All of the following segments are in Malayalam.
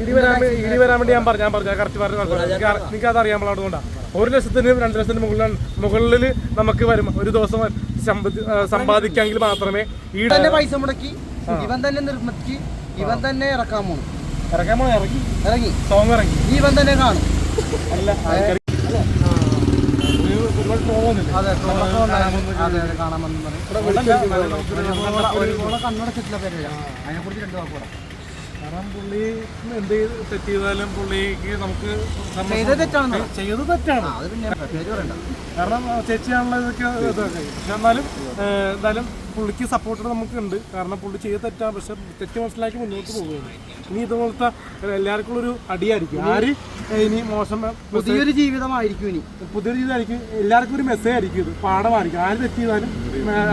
ഇടി വരാൻ ഇടി വരാൻ വേണ്ടി ഞാൻ പറഞ്ഞു ഞാൻ പറഞ്ഞു. കറക്റ്റ് പറഞ്ഞു നിങ്ങൾക്ക് അത് അറിയാൻ പാടില്ല അതുകൊണ്ടാണ് ഒരു ലക്ഷത്തിന് രണ്ട് ലക്ഷത്തിന് മുകളിൽ മുകളിൽ നമുക്ക് വരും ഒരു ദിവസം സമ്പാദിക്കാമെങ്കിൽ മാത്രമേ ഈ തന്നെ പൈസ മുടക്കി. ഇവൻ തന്നെ നിർമ്മിച്ച് ഇവൻ തന്നെ ഇറക്കാൻ പോണു. ഇറക്കാൻ പോണ ഇറങ്ങി. ഇറങ്ങി. സോങ് ഇറങ്ങി. ഈ ഇവൻ തന്നെ കാണും. അല്ല കണ്ണടച്ചിട്ടില്ല പേര് അതിനെ കുറിച്ച് രണ്ട് വാക്ക് പറയാം കാരണം പുള്ളി എന്ത് ചെയ്ത് തെറ്റ് ചെയ്താലും പുള്ളിക്ക് നമുക്ക് ചെയ്തത് തെറ്റാണ്. ആ, അത് പിന്നെ പേര് പറയണ്ട. കാരണം ചേച്ചിയാണല്ലോ ഇതൊക്കെ ഇതൊക്കെ. പക്ഷെ എന്നാലും എന്തായാലും പുള്ളിക്ക് സപ്പോർട്ട് നമുക്കുണ്ട്. കാരണം പുള്ളി ചെയ്ത തെറ്റാണ്. പക്ഷെ തെറ്റ് മനസ്സിലാക്കി മുന്നോട്ട് പോവുകയാണ് ഇനി ഇതുപോലത്തെ എല്ലാവർക്കും ഒരു അടിയായിരിക്കും. ആര്? ഇനി മോശം പുതിയൊരു ജീവിതമായിരിക്കും ഇനി. പുതിയൊരു ജീവിതമായിരിക്കും. എല്ലാവർക്കും ഒരു മെസ്സേജ് ആയിരിക്കും ഇത്. പാഠമായിരിക്കും. ആര് തെറ്റ് ചെയ്താലും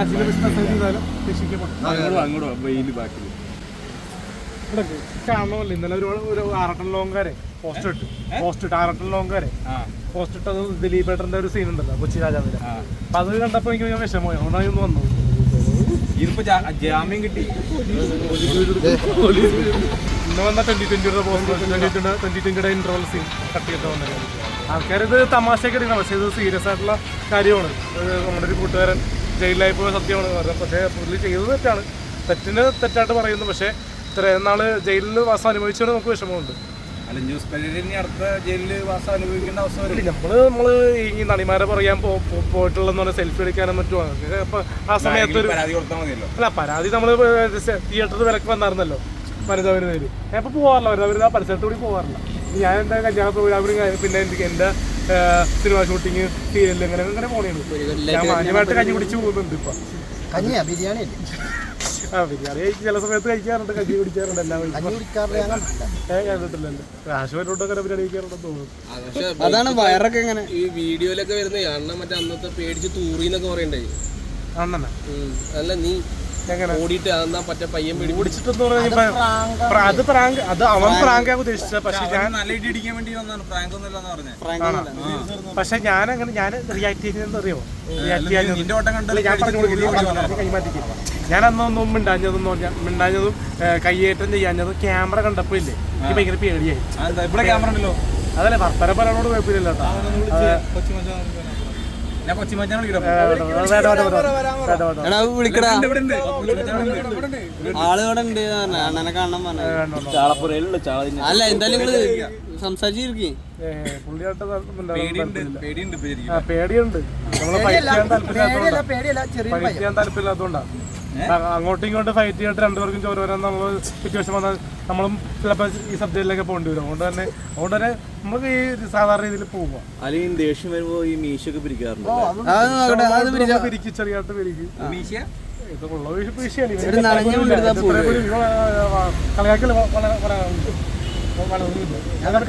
അച്ഛനെ മെസ്സേജ് ചെയ്താലും രക്ഷിക്കപ്പെടും. അങ്ങോട്ട് അങ്ങോട്ട് വെയിൽ ബാക്കിൽ ഇവിടെ കാണണമല്ലോ ഇന്നലെ ഒരു ഒരു ആറട്ടൻ ലോങ്കാരെ പോസ്റ്റ് ഇട്ട്. പോസ്റ്റ് ഇട്ട്. ആറട്ടൻ ലോങ്കാരെ പോസ്റ്റ് ഇട്ടത് ദിലീപ് ഏട്ടന്റെ ഒരു സീൻ ഉണ്ടല്ലോ കൊച്ചി രാജാവിന്റെ അപ്പൊ അത് കണ്ടപ്പോ എനിക്ക് ഭയങ്കര വിഷമമായി. അതുകൊണ്ടാണ് ഇന്ന് വന്നത്. ഇതിപ്പോ ജാമ്യം കിട്ടി. ഇന്ന് വന്ന ട്വന്റി ട്വന്റിയുടെ പോസ്റ്റ് ട്വന്റി ട്വന്റി ട്വന്റി ട്വന്റിയുടെ ഇന്റർവൽ സീൻ കട്ട് ചെയ്തിട്ട് വന്നത്. ആൾക്കാരിത് തമാശയൊക്കെ എടുക്കണം. പക്ഷേ ഇത് സീരിയസ് ആയിട്ടുള്ള കാര്യമാണ്. നമ്മുടെ ഒരു കൂട്ടുകാരൻ ജയിലിലായി പോയ സത്യമാണ്. പറഞ്ഞത് പക്ഷേ പുള്ളി ചെയ്തത് തെറ്റാണ്. തെറ്റിന് തെറ്റായിട്ട് പറയുന്നു. പക്ഷേ ഇത്രയും നാൾ ജയിലിൽ വാസം അനുഭവിച്ചുകൊണ്ട് നമുക്ക് വിഷമമുണ്ട്. അല്ല ന്യൂസ് പേരിന് അടുത്ത ജയിലിൽ വാസം അനുഭവിക്കേണ്ട അവസ്ഥ നമ്മൾ നമ്മൾ ഈ നടിമാരെ പറയാൻ പോയിട്ടുള്ള പോ- പോയിട്ടുള്ളതെന്ന് പറഞ്ഞാൽ സെൽഫി എടുക്കാനും മറ്റുമാണ് അപ്പൊ ആ സമയത്ത് ഒരു പരാതി കൊടുത്താൽ മതിയല്ലോ. അല്ല പരാതി നമ്മൾ തിയേറ്ററിൽ വിലക്ക് വന്നായിരുന്നല്ലോ വനിതാ വനിതയിൽ ഞാൻ ഇപ്പൊ പോവാറില്ല വനിതാ ആ പരിസരത്ത് കൂടി പോവാറില്ല. ഇനി ഞാൻ എന്താ കല്യാണ പ്രോഗ്രാമിന് പിന്നെ എനിക്ക് എന്റെ സിനിമ ഷൂട്ടിങ് സീരിയൽ അങ്ങനെ അങ്ങനെ പോണേണ് ഞാൻ മാന്യമായിട്ട് കഞ്ഞി കുടിച്ച് പോകുന്നുണ്ട് ഇപ്പൊ. കഞ്ഞിയാ? ബിരിയാണി അല്ലേ ആ ബിരിയാണി കഴിച്ച് ചില സമയത്ത് കഴിക്കാറുണ്ട് കഞ്ഞി കുടിക്കാറുണ്ട് എല്ലാ വഴിക്കും ഞാൻ കണ്ടിട്ടില്ല. ഏ കണ്ടിട്ടില്ലല്ലോ. ആശുപത്രിയോട്ടൊക്കെ ബിരിയാണി കഴിക്കാറുണ്ടെന്ന് തോന്നുന്നു. അതാണ് വയറൊക്കെ എങ്ങനെ ഈ വീഡിയോയിലൊക്കെ വരുന്ന അണ്ണ മറ്റേ അന്നത്തെ പേടിച്ച് തൂറിന്നൊക്കെ പറയണ്ടേ? അണ്ണനെ? അല്ല നീ എങ്ങനെ? ഓടിയിട്ട് അന്നാ പറ്റ പയ്യൻ അത് പ്രാങ്ക് അത് അവൻ പ്രാങ്കാ. ഉദ്ദേശിച്ച പക്ഷെ ഞാൻ നല്ല ഇടി ഇടിക്കാൻ വേണ്ടി വന്നാണ് പ്രാങ്ക് ഒന്നുമില്ലെന്ന് പറഞ്ഞത് പക്ഷെ ഞാൻ അങ്ങനെ ഞാൻ റിയാക്ട് ചെയ്യുന്നത് അറിയോ റിയാക്ട് ചെയ്യാൻ നിന്റെ ഓട്ടം കണ്ട് ഞാൻ പറഞ്ഞു കൈമാറ്റിക്ക് ഞാൻ അന്നൊന്നും മിണ്ടാഞ്ഞതെന്ന് പറഞ്ഞാൽ മിണ്ടാഞ്ഞതും കയ്യേറ്റം ചെയ്യാഞ്ഞതും ക്യാമറ കണ്ടപ്പോ ഇല്ലേ? എനിക്ക് ഭയങ്കര പേടിയായി. ഇവിടെ ക്യാമറ ഉണ്ടല്ലോ? അതല്ലേ ഭർത്തര പറയാനോട് കുഴപ്പമില്ലല്ലോ. അല്ല എന്തായാലും സംസാരിച്ചിരിക്കേ. പേടിയുണ്ട് നമ്മൾ ഫൈറ്റ് ചെയ്യാൻ താല്പര്യമില്ലാത്തതുകൊണ്ടാ. അങ്ങോട്ടും ഇങ്ങോട്ടും ഫൈറ്റ് ചെയ്തിട്ട് രണ്ടുപേർക്കും ചോര വരാൻ നമ്മൾ സിറ്റുവേഷൻ വന്നാൽ നമ്മളും ചിലപ്പോൾ ഈ സബ്ജക്റ്റിലൊക്കെ പോകേണ്ടി വരും. അതുകൊണ്ട് തന്നെ അതുകൊണ്ട് തന്നെ നമുക്ക് ഈ സാധാരണ രീതിയിൽ പോവുക അല്ലെങ്കിൽ ദേഷ്യം വരുമ്പോൾ ഈ മീശൊക്കെ പിരിക്കാറുണ്ട് പിരിക്കും. ചെറിയായിട്ട് പിരിക്കും മീശ.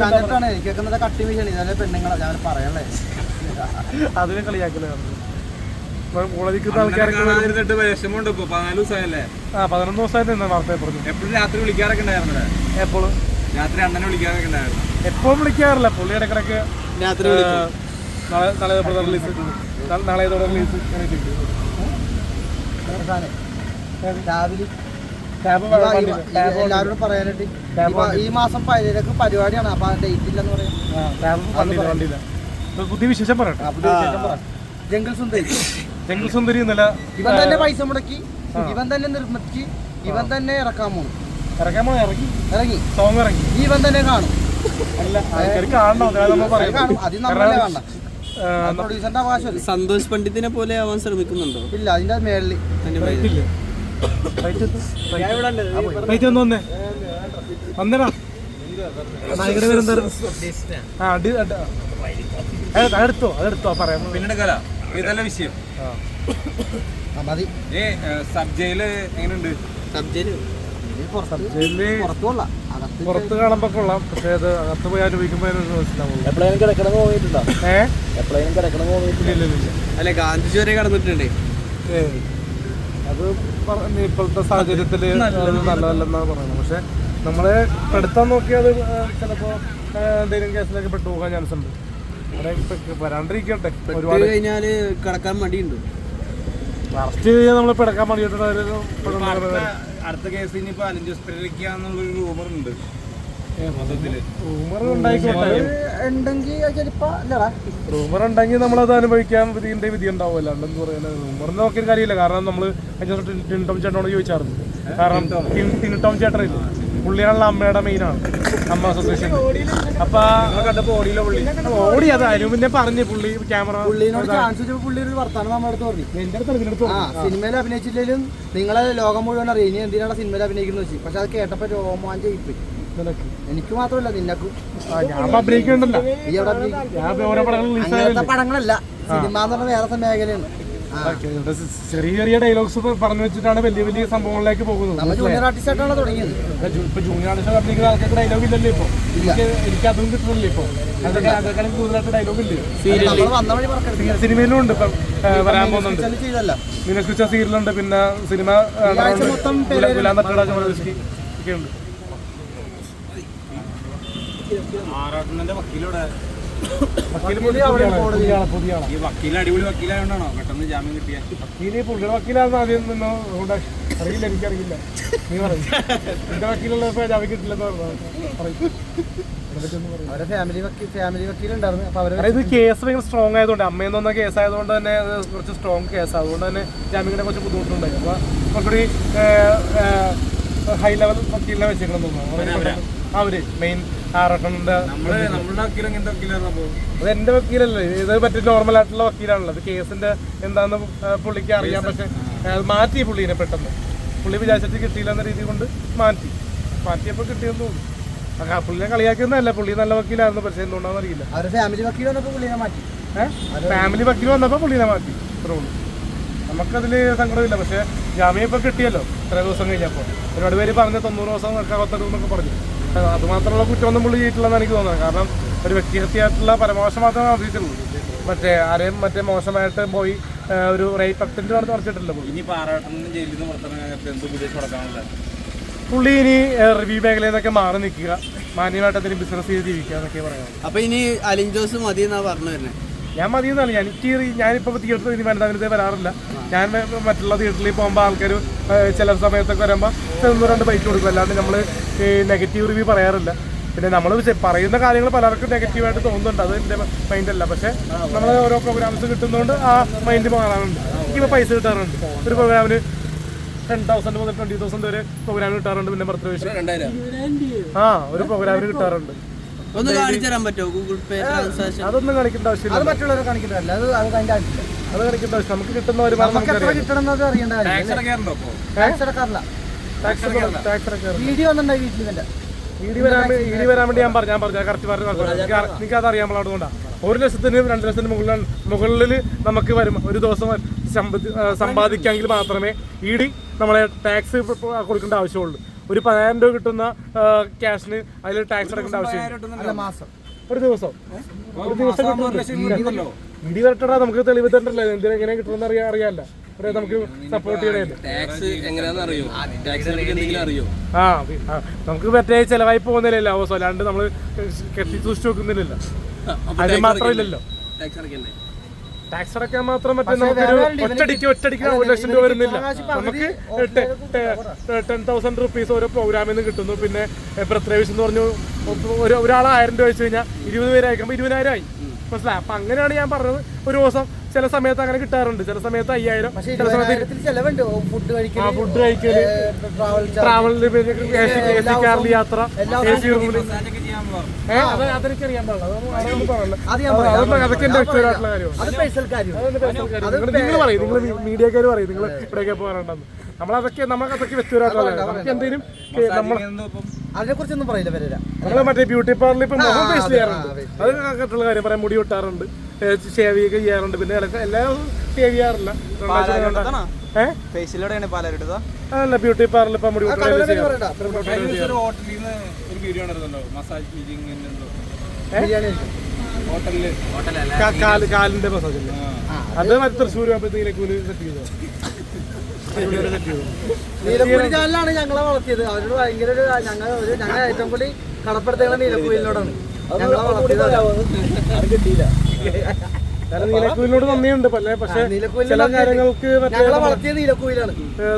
കണ്ടിട്ടാണ് എനിക്കൊക്കെ കട്ടി വീശണി പെണ്ണുങ്ങളെ. ഞാൻ പറയാനുള്ളത് അതിനെ കളിയാക്കൽ വിഷമമുണ്ട് ഇപ്പൊ. പതിനാല് ദിവസമായല്ലേ? ആ പതിനൊന്ന് ദിവസമായിട്ട് പറഞ്ഞു എപ്പോഴും രാത്രി വിളിക്കാറൊക്കെ എപ്പോഴും? രാത്രി അണ്ണനെ വിളിക്കാറൊക്കെ ഉണ്ടായിരുന്നു. എപ്പോഴും വിളിക്കാറില്ല. പുള്ളി ഇടക്കിടക്ക് രാത്രി ആ, നാളെ നാളെ ഇതോടെ റിലീസ് നാളെ ഇതോടെ എല്ലാവരോടും പറയാനായിട്ട് ഈ മാസം പതിനേഴക്ക് പരിപാടിയാണ്. അപ്പൊ ഡേറ്റ് ഇല്ലെന്ന് പറയാം. പുതിയ വിശേഷം പറയട്ടെ. ജംഗിൾസ് ജംഗിൾ സുന്ദരി. സുന്ദരി ഇവൻ തന്നെ പൈസ മുടക്കി ഇവൻ തന്നെ നിർമ്മിച്ച് ഇവൻ തന്നെ ഇറക്കാൻ പോകും ഇറക്കാൻ ഇറങ്ങി. ഇറങ്ങി. സോങ് ഇറങ്ങി ഈ ഇവൻ തന്നെ കാണും. അല്ല ആൾക്കാർ കാണണം അതായത് നമ്മൾ അത് പറയും കാണും. അത് നമ്മളെ കാണണം. ആ, പ്രൊഡ്യൂസറിന്റെ അവകാശമല്ലേ സന്തോഷ് പണ്ഡിതിനെ പോലെ ആവാൻ ശ്രമിക്കുന്നുണ്ടോ? ഇല്ല അതിന്റെ മേളിൽ അതെടുത്തോ അതെടുത്തോ പറയാം. പിന്നീട് കല ഇതല്ല വിഷയം. ഏ സബ് ജയിൽ എങ്ങനെയുണ്ട്? സബ് ജയിൽ പുറത്ത് കാണുമ്പോ കൊള്ളാം. പക്ഷേ അത് അകത്ത് പോയി അനുഭവിക്കുമ്പോ അല്ലെ ഗാന്ധിജി വരെ കടന്നിട്ടുണ്ട്. അത് ഇപ്പോഴത്തെ സാഹചര്യത്തിൽ നല്ലതല്ലെന്നാണ് പറയുന്നത്. പക്ഷെ നമ്മളെ പെടുത്താൻ നോക്കിയാൽ ചിലപ്പോ എന്തെങ്കിലും കേസിലൊക്കെ പെട്ടുപോകാൻ ചാൻസ് ഉണ്ട്. വരാണ്ടിരിക്കട്ടെ. ഒരുപാട് കഴിഞ്ഞാൽ കടക്കാൻ മടിയുണ്ട്. അറസ്റ്റ് ചെയ്യാൻ നമ്മൾ പെടക്കാൻ അടുത്ത കേസ് ഇനിയിപ്പോ റൂമർ ഉണ്ട്. റൂമർ ഉണ്ടെങ്കിൽ റൂമർ ഉണ്ടെങ്കിൽ നമ്മളത് അനുഭവിക്കാൻ വിധിന്റെ വിധി ഉണ്ടാവും. അല്ലാണ്ട് പറയുന്നത് പറയാൻ റൂമറിന് നോക്കിയ കാര്യമില്ല. കാരണം നമ്മൾ ടിൻടോം ചേട്ടനോട് ചോദിച്ചായിരുന്നു. കാരണം ടിൻ- ടിൻടോം ചേട്ടനില്ല? പുള്ളിയാണല്ലോ അമ്മയുടെ മെയിനാണ് അമ്മ അസോസിയേഷൻ അപ്പൊ കണ്ടപ്പോ ഓടിയില്ല പുള്ളി? ഓടി അത് അതിനു പറഞ്ഞു പുള്ളി ക്യാമറ പുള്ളിനോട് ചാൻസ് വെച്ചപ്പോ പുള്ളി ഒരു വർത്താനം നമ്മുടെ അടുത്ത് പറഞ്ഞു. എന്റെ അടുത്ത് ഇതിന്റെ ആ സിനിമയിൽ അഭിനയിച്ചില്ലെങ്കിലും നിങ്ങളെ ലോകം മുഴുവൻ അറിയാം. ഇനി എന്തിനാണ് സിനിമയിൽ അഭിനയിക്കുന്നത് വെച്ച്? പക്ഷെ അത് കേട്ടപ്പോ രോമാഞ്ച ഇപ്പൊ നിനക്ക്. എനിക്ക് മാത്രമല്ല നിന്നക്കും. ഞാൻ അഭിനയിക്കണ്ടല്ലോ പടങ്ങളല്ല. സിനിമ എന്ന് പറഞ്ഞ വേറെ മേഖലയാണ്. ചെറിയ ചെറിയ ഡയലോഗ്സ് പറഞ്ഞു വെച്ചിട്ടാണ് വലിയ വലിയ സംഭവങ്ങളിലേക്ക് പോകുന്നത്. ജൂനിയർ തുടങ്ങിയത്. ഇപ്പൊ ജൂനിയർ ആർട്ടിസ്റ്റ് അഭിനയിക്കുന്ന ആൾക്കാർക്ക് ഡയലോഗ് ഇല്ലല്ലോ ഇപ്പൊ. എനിക്ക് എനിക്ക് അതും കിട്ടുന്നില്ല ഇപ്പൊ. അതൊക്കെ കൂടുതലായിട്ട് ഡയലോഗ് ഇല്ല? സിനിമയിലും ഉണ്ട് ഇപ്പം വരാൻ പോകുന്നുണ്ട്. ചെയ്തല്ല സീരിയലുണ്ട് പിന്നെ സിനിമ ഗുലാം തട്ടട ഒക്കെ ഉണ്ട്. വക്കീലോടെ ഈ വക്കീൽ അടിപൊളി വക്കീലായോണ്ടാണോ പെട്ടെന്ന് ജാമ്യം കിട്ടിയ വക്കീൽ പുള്ളിയുടെ വക്കീലാണെന്ന് ആദ്യം നിന്നോ അതുകൊണ്ട് അറിയില്ല എനിക്കറിയില്ല നീ പറയും എന്റെ വക്കീലുള്ളപ്പോ ജാമ്യം കിട്ടില്ലെന്ന് പറഞ്ഞു കേസ് ഭയങ്കര സ്ട്രോങ് ആയതുകൊണ്ട് അമ്മയെന്ന് വന്ന കേസ് ആയതുകൊണ്ട് തന്നെ കുറച്ച് സ്ട്രോങ് കേസ് അതുകൊണ്ട് തന്നെ ജാമ്യങ്ങളുടെ കുറച്ച് ബുദ്ധിമുട്ടുണ്ടായി അപ്പൊ കുറച്ചുകൂടി ഹൈ ലെവൽ വക്കീലിനെ വെച്ചേക്കണം തോന്നുന്നു അവർ മെയിൻ അപ്പൊ അത് എന്റെ വക്കീലല്ലേ. ഇത് മറ്റേ നോർമൽ ആയിട്ടുള്ള വക്കീലാണല്ലോ. അത് കേസിന്റെ എന്താന്ന് പുള്ളിക്ക് അറിയാം. പക്ഷെ അത് മാറ്റി പുള്ളീനെ പെട്ടെന്ന്. പുള്ളി വിചാരിച്ചിട്ട് കിട്ടിയില്ല എന്ന രീതി കൊണ്ട് മാറ്റി. മാറ്റിയപ്പോൾ കിട്ടിയെന്ന് തോന്നുന്നു. ആ, പുള്ളിനെ കളിയാക്കിയൊന്നല്ല പുള്ളി നല്ല വക്കീലായിരുന്നു. പക്ഷെ എന്തുകൊണ്ടാണെന്ന് അറിയില്ല. അവരെ ഫാമിലി വക്കീൽ വന്നപ്പോ പുള്ളിനെ മാറ്റി. ഫാമിലി വക്കീൽ വന്നപ്പോൾ പുള്ളിനെ മാറ്റി. ഇത്രേ ഉള്ളൂ. നമുക്കതിൽ സങ്കടമില്ല. പക്ഷേ ജാമ്യം ഇപ്പോൾ കിട്ടിയല്ലോ. ഇത്ര ദിവസം കഴിഞ്ഞപ്പോ. ഒരുപാട് പേര് പറഞ്ഞ തൊണ്ണൂറ് ദിവസം എന്നൊക്കെ പറഞ്ഞു. അത് കുറ്റം ഒന്നും കുറ്റമൊന്നും പുള്ളി ചെയ്തിട്ടില്ലെന്ന് എനിക്ക് തോന്നുന്നത്. കാരണം ഒരു വ്യക്തിഹത്യായിട്ടുള്ള പരമോശം മാത്രമേ നടത്തിയിട്ടുള്ളൂ മറ്റേ ആരെയും മറ്റേ മോശമായിട്ട് പോയി ഒരു റേപ്പ് അറ്റന്റ് നടത്തി നടത്തിയിട്ടില്ല ജയിലിൽ നിന്ന് പുറത്തിറങ്ങാൻ പുള്ളി ഇനി റിവ്യൂ മേഖലയിൽ നിന്നൊക്കെ മാറി നിൽക്കുക. മാന്യമായിട്ട് എന്തെങ്കിലും ബിസിനസ് ചെയ്ത് ജീവിക്കുക എന്നൊക്കെ പറയാം അപ്പൊ ഇനി അലിൻ ജോസ് മതി എന്നാ പറഞ്ഞു വരുന്നത് ഞാൻ മതി എന്നാണ് എനിക്ക് ഞാനിപ്പോ ഞാനിപ്പോൾ തിയേറ്ററിൽ ഇനി വനിതാവിനത്തെ വരാറില്ല. ഞാൻ മറ്റുള്ള തിയേറ്ററിൽ പോകുമ്പോൾ ആൾക്കാർ ചില സമയത്തൊക്കെ വരുമ്പോൾ ഒന്ന് രണ്ട് പൈസ കൊടുക്കും. അല്ലാണ്ട് നമ്മൾ നെഗറ്റീവ് റിവ്യൂ പറയാറില്ല. പിന്നെ നമ്മൾ പറയുന്ന കാര്യങ്ങൾ പലർക്കും നെഗറ്റീവായിട്ട് തോന്നുന്നുണ്ട്. അത് എന്റെ മൈൻഡല്ല പക്ഷേ നമ്മൾ ഓരോ പ്രോഗ്രാംസ് കിട്ടുന്നതുകൊണ്ട് ആ മൈൻഡ് മാറാറുണ്ട്. എനിക്കിപ്പോൾ പൈസ കിട്ടാറുണ്ട്. ഒരു പ്രോഗ്രാമിന് ടെൻ തൗസൻഡ് മുതൽ ട്വന്റി തൗസൻഡ് വരെ പ്രോഗ്രാം കിട്ടാറുണ്ട് പിന്നെ പ്രത്യേകിച്ച് ആ ഒരു പ്രോഗ്രാമിന് കിട്ടാറുണ്ട്. ഒന്ന് കാണിച്ചു തരാൻ പറ്റുമോ? Google Pay transaction. അതൊന്നും കാണിക്കേണ്ട ആവശ്യമില്ല. അത് മറ്റുള്ളവരെ കാണിക്കേണ്ടല്ല അത് അത് അതിന്റെ ആവശ്യമില്ല. അത് കാണിക്കേണ്ട ആവശ്യം നമുക്ക് കിട്ടുന്ന ഒരു നമുക്ക് എത്ര കിട്ടണമെന്നത് അറിയേണ്ട ടാക്സ് കാര്യമില്ല ടാക്സ് അടക്കാറില്ല. ടാക്സ് ടാക്സ് വീഡിയോ ഒന്നുണ്ടായി വീട്ടിൽ ഇവന്റെ ഇടി വരാൻ ഇടി വരാൻ വേണ്ടി ഞാൻ പറഞ്ഞു ഞാൻ പറഞ്ഞു. കറക്റ്റ് പറഞ്ഞു എനിക്ക് അത് അറിയാൻ പാടില്ല അതുകൊണ്ടാണ് ഒരു ലക്ഷത്തിന് രണ്ട് ലക്ഷത്തിന് മുകളിൽ മുകളിൽ നമുക്ക് വരും. ഒരു ദിവസം സമ്പാദിക്കാമെങ്കിൽ മാത്രമേ ഇടി നമ്മളെ ടാക്സ് കൊടുക്കേണ്ട ആവശ്യമുള്ളൂ. ഒരു പതിനായിരം രൂപ കിട്ടുന്ന ക്യാഷിന് അതിൽ ടാക്സ് അടക്കേണ്ട ആവശ്യം മാസം? ഒരു ദിവസം. ഒരു ദിവസം ഇടി വരട്ടടാ നമുക്ക് തെളിവ് തരണ്ടല്ലോ. എന്തിനാ എങ്ങനെ കിട്ടുമെന്ന് അറിയാൻ അറിയാല്ല. നമുക്ക് സപ്പോർട്ട് ചെയ്യണല്ലോ അറിയോ? അറിയോ? ആ നമുക്ക് മറ്റേ ചെലവായി പോകുന്നില്ലല്ലോ അവസ്ഥ. അല്ലാണ്ട് നമ്മൾ കെട്ടി സൂക്ഷിച്ചു വെക്കുന്നില്ലല്ലോ. അത് മാത്രമില്ലല്ലോ. ടാക്സ് അടക്കാൻ മാത്രം മറ്റേ നമുക്കൊരു ഒറ്റടിക്ക് ഒറ്റടിക്ക് ഒരു ലക്ഷം രൂപ വരുന്നില്ല. നമുക്ക് ടെൻ തൗസൻഡ് റുപ്പീസ് ഓരോ പ്രോഗ്രാമിൽ നിന്ന് കിട്ടുന്നു. പിന്നെ പ്രത്യേകിച്ച് എന്ന് പറഞ്ഞു ഒരു ഒരാൾ ആയിരം രൂപ വെച്ച് കഴിഞ്ഞാൽ ഇരുപത് പേരായിരിക്കുമ്പോൾ ഇരുപതിനായിരം ആയി. മനസ്സിലായി? അപ്പൊ അങ്ങനെയാണ് ഞാൻ പറഞ്ഞത്. ഒരു ദിവസം ചില സമയത്ത് അങ്ങനെ കിട്ടാറുണ്ട്. ചില സമയത്ത് അയ്യായിരം പക്ഷേ ചില സമയത്ത് ഫുഡ് കഴിക്കൽ കാറിൽ യാത്ര എ സി അത് അതെനിക്ക് അറിയാൻ പാടില്ല. അതൊന്നും അതൊന്നും പറയല്ല അത് ഞാൻ പറയാം. അതൊക്കെ എന്റെ വ്യക്തിപരമായിട്ടുള്ള കാര്യമാണ്. നിങ്ങൾ പറയും നിങ്ങൾ മീഡിയക്കാർ പറയും. നിങ്ങൾ ഇവിടെയൊക്കെ പോകാറുണ്ടെന്ന്. നമ്മളതൊക്കെ നമുക്ക് അതൊക്കെ വ്യക്തിപരമായിട്ടുള്ള കാര്യം. നമുക്ക് എന്തെങ്കിലും നമ്മൾ അതിനെ കുറിച്ചൊന്നും പറയില്ല മറ്റേ ബ്യൂട്ടി പാർലറിൽ ഇപ്പം മുഖം ഫേസ് ചെയ്യാറുണ്ട്. കാര്യം പറയാം മുടി വെട്ടാറുണ്ട്. ഷേവ് ചെയ്യുക ചെയ്യാറുണ്ട്. പിന്നെ എല്ലാം എല്ലാ ഷേവ് ചെയ്യാറില്ല. അല്ല ബ്യൂട്ടി പാർലർ ഇപ്പം മുടി പറയണ്ട ഒരു ഹോട്ടലിൽ നിന്ന് ഒരു വീഡിയോ മസാജ് മീറ്റിംഗ് എന്തോ. ബിരിയാണി. കഴിക്കും. ഹോട്ടലിൽ കാൽ കാലിന്റെ മസാജ് അല്ലേ? അത് മറ്റേ തൃശ്ശൂർ ആകുമ്പോഴത്തേക്ക് സെറ്റ് ചെയ്തോ ചാനലാണ് ഞങ്ങളെ വളർത്തിയത്. അവരോട് ഭയങ്കര ഒരു ഞങ്ങൾ ഒരു ഞങ്ങൾ ഏറ്റവും കൂടി കടപ്പെടുത്തുന്ന നീലക്കുയിലിനോടാണ്. ഞങ്ങളെ വളർത്തിയത് അത് കിട്ടിയില്ല. കാരണം നീലക്കുയിലിനോട് നന്ദിയുണ്ട്. പല പക്ഷെ ചില കാര്യങ്ങൾക്ക് ഞങ്ങളെ വളർത്തിയ നീലക്കുയിലാണ്.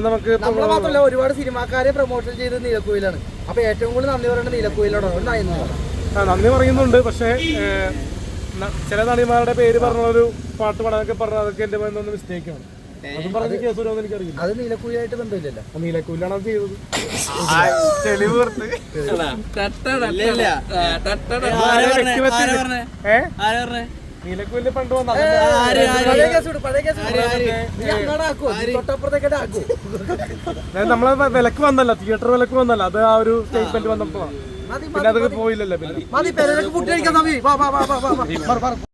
നമുക്ക് നമ്മളെ മാത്രമല്ല ഒരുപാട് സിനിമാക്കാരെ പ്രൊമോഷൻ ചെയ്ത് നീലക്കുയിലാണ്. അപ്പൊ ഏറ്റവും കൂടുതൽ നന്ദി പറയുന്നത് നീലക്കുയിലോടാണ്. ആ, നന്ദി പറയുന്നുണ്ട്. പക്ഷേ ചില നടിമാരുടെ പേര് പറഞ്ഞ ഒരു പാട്ട് പാടാനൊക്കെ പറഞ്ഞ അതൊക്കെ എന്റെ നിന്ന് മിസ്റ്റേക്ക് ആണ്. അതും നീലക്കുയിലായിട്ട് ബന്ധമില്ലല്ലോ. അത് ചെയ്തത്. പണ്ട് വന്ന? നമ്മളെ വിലക്ക് വന്നല്ല തിയേറ്റർ വിലക്ക് വന്നല്ല. അത് ആ ഒരു സ്റ്റേറ്റ്മെന്റ് വന്നപ്പോ. പിന്നെ അതൊക്കെ പോയില്ലല്ലോ പിന്നെ.